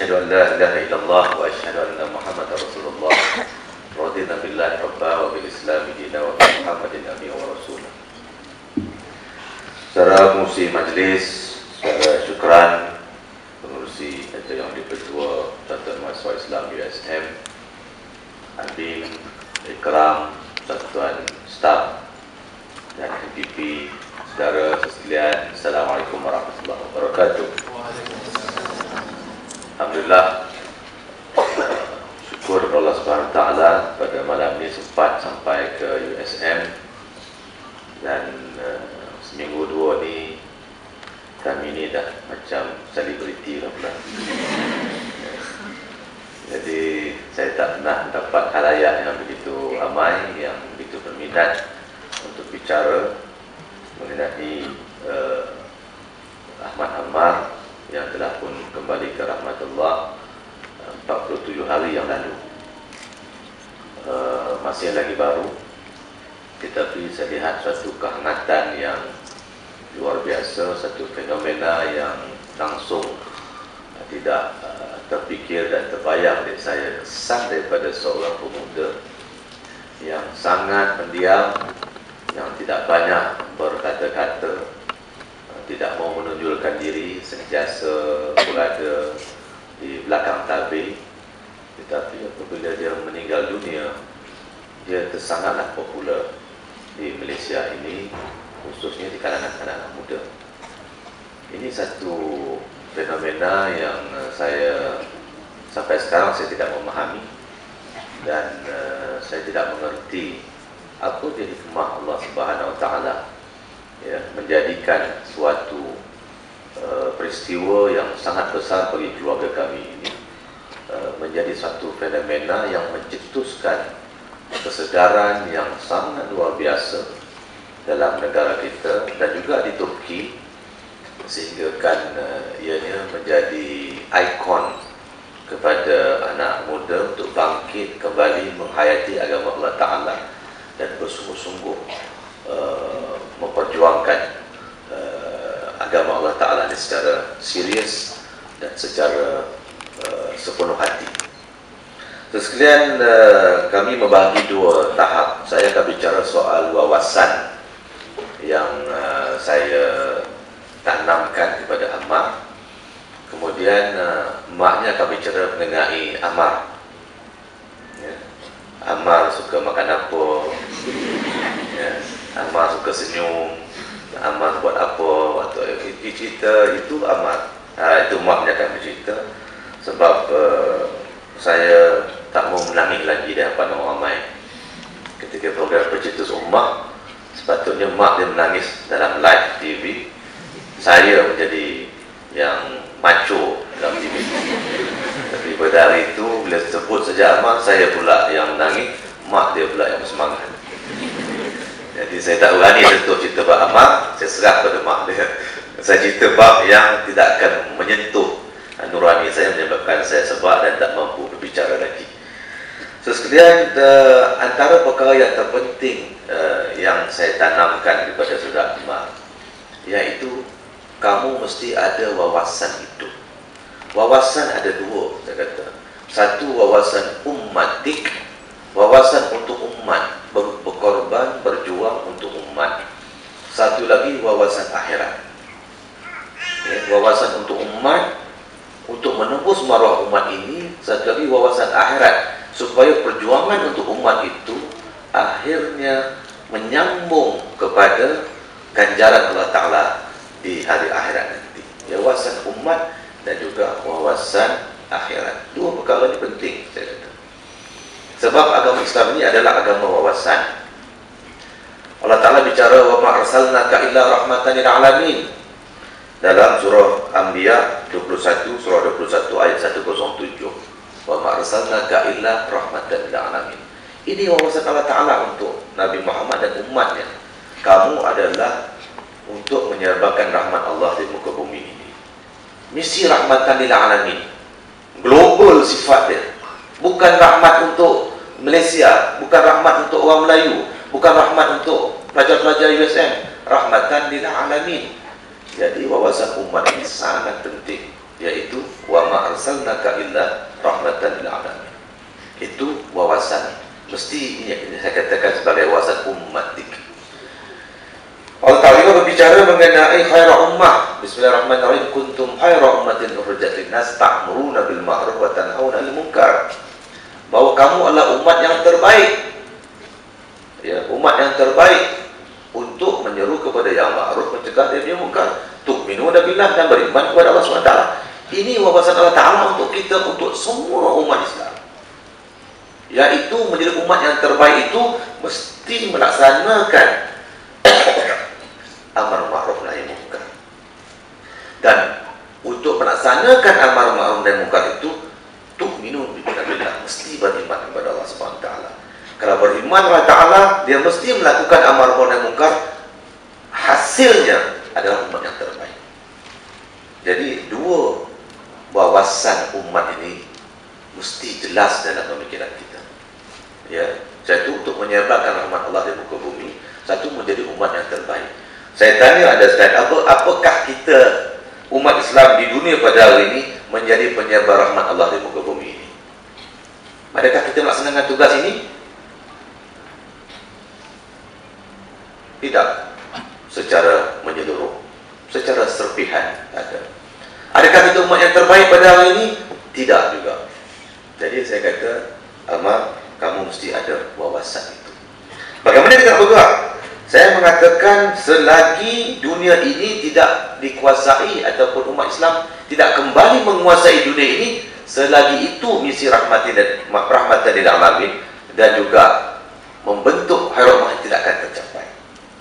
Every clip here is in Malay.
أشهد أن لا إله إلا الله وأشهد أن محمد رسول الله رضينا بالله ربا وبالإسلام دينا وبمحمد نبي ورسولا Saudara pengurusi majlis, saudara syukran pengurusi atau yang dipertua Satuan Mahasiswa Islam USM, Adin, Ikram, Satuan Staf dan MPP, saudara sekalian, Assalamualaikum warahmatullahi wabarakatuh. Alhamdulillah, syukur Allah Taala pada malam ini sempat sampai ke USM dan uh, seminggu dua ni kami ni dah macam selebriti lah pula. Jadi saya tak pernah dapat halayak yang begitu ramai, yang begitu berminat untuk bicara mengenai uh, Ahmad Ammar yang telah pun kembali ke rahmatullah uh, 47 hari yang lalu. Uh, masih lagi baru. Tetapi saya lihat suatu kehangatan yang luar biasa satu fenomena yang langsung tidak uh, terfikir dan terbayang dari saya. Kesan daripada seorang pemuda yang sangat pendiam yang tidak banyak berkata-kata tidak mau menunjukkan diri sentiasa berada di belakang tabir tetapi apabila dia meninggal dunia dia tersangatlah popular di Malaysia ini khususnya di kalangan anak-anak muda. Ini satu fenomena yang uh, saya sampai sekarang saya tidak memahami dan uh, saya tidak mengerti apa jadi hikmah Allah Subhanahu Wa Taala ya menjadikan suatu uh, peristiwa yang sangat besar bagi keluarga kami ini uh, menjadi satu fenomena yang mencetuskan kesedaran yang sangat luar biasa dalam negara kita dan juga di Turki sehingga kan uh, ianya menjadi ikon kepada anak muda untuk bangkit kembali menghayati agama Allah Ta'ala dan bersungguh-sungguh uh, memperjuangkan uh, agama Allah Ta'ala ini secara serius dan secara uh, sepenuh hati. Sekalian uh, kami membagi dua tahap. Saya akan bicara soal wawasan yang uh, saya tanamkan kepada Ammar. Kemudian uh, maknya akan bicara mengenai Ammar. Ya. Ammar suka makan apa ya. Ammar suka senyum. Ammar buat apa atau cerita itu Ammar ha, itu maknya akan bercerita. Sebab uh, saya tak mau menangis lagi di hadapan orang ramai. Ketika program bercerita ummah sepatutnya mak dia menangis dalam live TV saya menjadi yang macho dalam TV tapi pada hari itu bila sebut saja amat saya pula yang menangis. Mak dia pula yang bersemangat saya tak berani sentuh cerita bab amat saya serah pada mak dia saya cerita bab yang tidak akan menyentuh nurani saya menyebabkan saya sebab dan tak mampu berbicara lagi So sekalian uh, antara perkara yang terpenting uh, yang saya tanamkan kepada saudara Umar iaitu kamu mesti ada wawasan hidup. Wawasan ada dua saya kata. Satu wawasan ummatik, wawasan untuk umat, ber berkorban, berjuang untuk umat. Satu lagi wawasan akhirat. Ya, wawasan untuk umat untuk menembus maruah umat ini, satu lagi wawasan akhirat supaya perjuangan untuk umat itu akhirnya menyambung kepada ganjaran Allah Ta'ala di hari akhirat nanti. Wawasan umat dan juga wawasan akhirat. Dua perkara ini penting saya kata. Sebab agama Islam ini adalah agama wawasan. Allah Ta'ala bicara wa ma'arsalnaka illa rahmatan alamin. Dalam surah Anbiya 21 surah 21 ayat 107 wa ma arsalnaka illa rahmatan lil alamin. Ini wawasan Allah Taala untuk Nabi Muhammad dan umatnya. Kamu adalah untuk menyerbakan rahmat Allah di muka bumi ini. Misi rahmatan lil alamin. Global sifat dia. Bukan rahmat untuk Malaysia, bukan rahmat untuk orang Melayu, bukan rahmat untuk pelajar-pelajar USM, rahmatan lil alamin. Jadi wawasan umat ini sangat penting yaitu wa ma arsalnaka illa rahmatan lil alamin. Itu wawasan mesti ini saya katakan sebagai wawasan ummatik. Allah Ta'ala berbicara mengenai khaira ummah. Bismillahirrahmanirrahim. Kuntum khaira ummatin ukhrijat linnas ta'muruna bil ma'ruf wa tanhauna 'anil munkar. Bahwa kamu adalah umat yang terbaik. Ya, umat yang terbaik untuk menyeru kepada yang ma'ruf mencegah dari yang munkar. Tu'minuna billah dan beriman kepada Allah SWT. Ini wawasan Allah Ta'ala untuk kita, untuk semua umat Islam. Yaitu menjadi umat yang terbaik itu mesti melaksanakan amar ma'ruf nahi munkar. Dan untuk melaksanakan amar ma'ruf nahi munkar itu tuh minum billah mesti beriman kepada Allah Subhanahu taala. Kalau beriman kepada Taala, dia mesti melakukan amar ma'ruf nahi munkar. Hasilnya adalah umat yang terbaik. Jadi dua wawasan umat ini mesti jelas dalam pemikiran kita. Ya, satu untuk menyebarkan rahmat Allah di muka bumi, satu menjadi umat yang terbaik. Saya tanya ada Ustaz, apa, apakah kita umat Islam di dunia pada hari ini menjadi penyebar rahmat Allah di muka bumi ini? Adakah kita melaksanakan tugas ini? Tidak. Secara menyeluruh. Secara serpihan ada. Adakah kita umat yang terbaik pada hari ini? Tidak juga. Jadi saya kata, Amar, kamu mesti ada wawasan itu. Bagaimana dengan bergerak? Saya mengatakan selagi dunia ini tidak dikuasai ataupun umat Islam tidak kembali menguasai dunia ini, selagi itu misi rahmatin dan rahmatan lil alamin dan juga membentuk harapan tidak akan tercapai.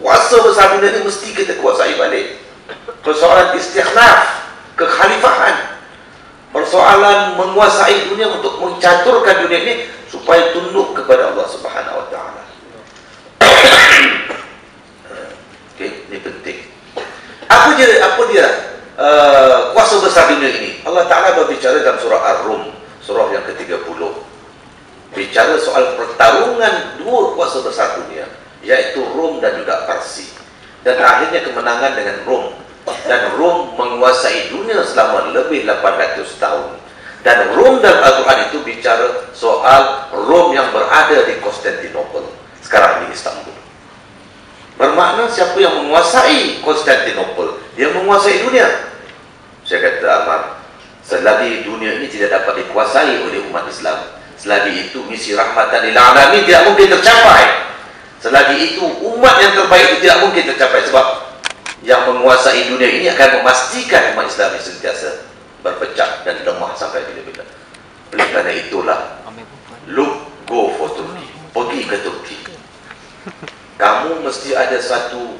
Kuasa besar dunia ini mesti kita kuasai balik. Persoalan istikhnaf, kekhalifahan, persoalan menguasai dunia untuk mencaturkan dunia ini supaya tunduk kepada Allah Subhanahu wa taala. Okay, ini penting. Apa dia apa dia uh, kuasa besar dunia ini? Allah Taala berbicara dalam surah Ar-Rum, surah yang ke-30. Bicara soal pertarungan dua kuasa besar dunia, yaitu Rom dan juga Parsi. Dan akhirnya kemenangan dengan Rom. Dan Rom menguasai dunia selama lebih 800 tahun. Dan Rom dalam Al-Quran itu bicara soal Rom yang berada di Konstantinopel. Sekarang di Istanbul. Bermakna siapa yang menguasai Konstantinopel, dia menguasai dunia. Saya kata Ahmad, selagi dunia ini tidak dapat dikuasai oleh umat Islam, selagi itu misi rahmatan lil alamin tidak mungkin tercapai. Selagi itu umat yang terbaik itu tidak mungkin tercapai sebab yang menguasai dunia ini akan memastikan umat Islam ini sentiasa berpecah dan lemah sampai bila-bila. Oleh kerana itulah, look, go for Turkey. Pergi ke Turki kamu mesti ada satu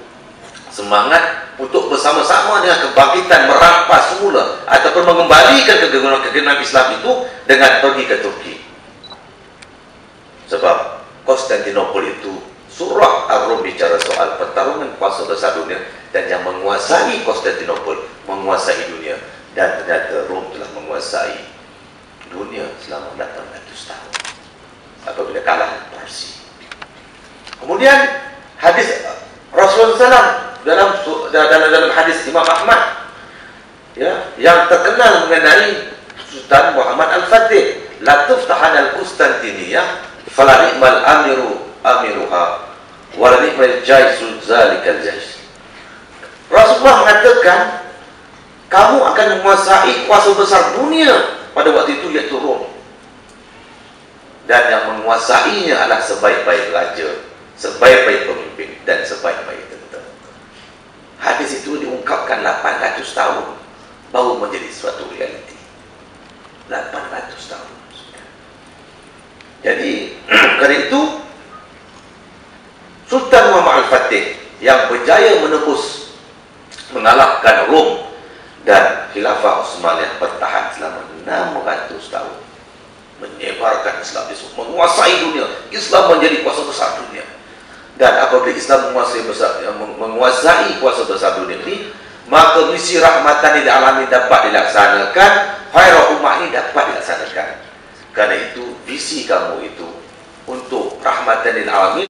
semangat untuk bersama-sama dengan kebangkitan merampas semula ataupun mengembalikan kegenapan Islam itu dengan pergi ke Turki. Sebab Konstantinopel itu surah Ar-Rum bicara soal pertarungan kuasa besar dunia dan yang menguasai Konstantinopel menguasai dunia. Dan ternyata Rom telah menguasai dunia selama 800 tahun. Apabila kalah Parsi. Kemudian hadis Rasulullah SAW dalam dalam dalam hadis Imam Ahmad ya yang terkenal mengenai Sultan Muhammad Al-Fatih. La tuftahan al-Qustantiniyah fala ni'mal amiru amiruha wa la ni'mal jaisul zalikal jais Rasulullah mengatakan kamu akan menguasai kuasa besar dunia pada waktu itu yaitu Rom dan yang menguasainya adalah sebaik-baik raja sebaik-baik pemimpin dan sebaik-baik tentera. Hadis itu diungkapkan 800 tahun baru menjadi suatu realiti. 800 tahun. Jadi, kerana itu Sultan Muhammad Al-Fatih yang berjaya menembus mengalahkan Rom dan Khilafah Osmaniyah bertahan selama 600 tahun. Menyebarkan Islam di menguasai dunia. Islam menjadi kuasa besar dunia. Dan apabila Islam menguasai besar menguasai kuasa besar dunia ini maka misi rahmatan di alamin dapat dilaksanakan khairah umat ini dapat dilaksanakan. Kerana itu visi kamu itu untuk rahmatan di alamin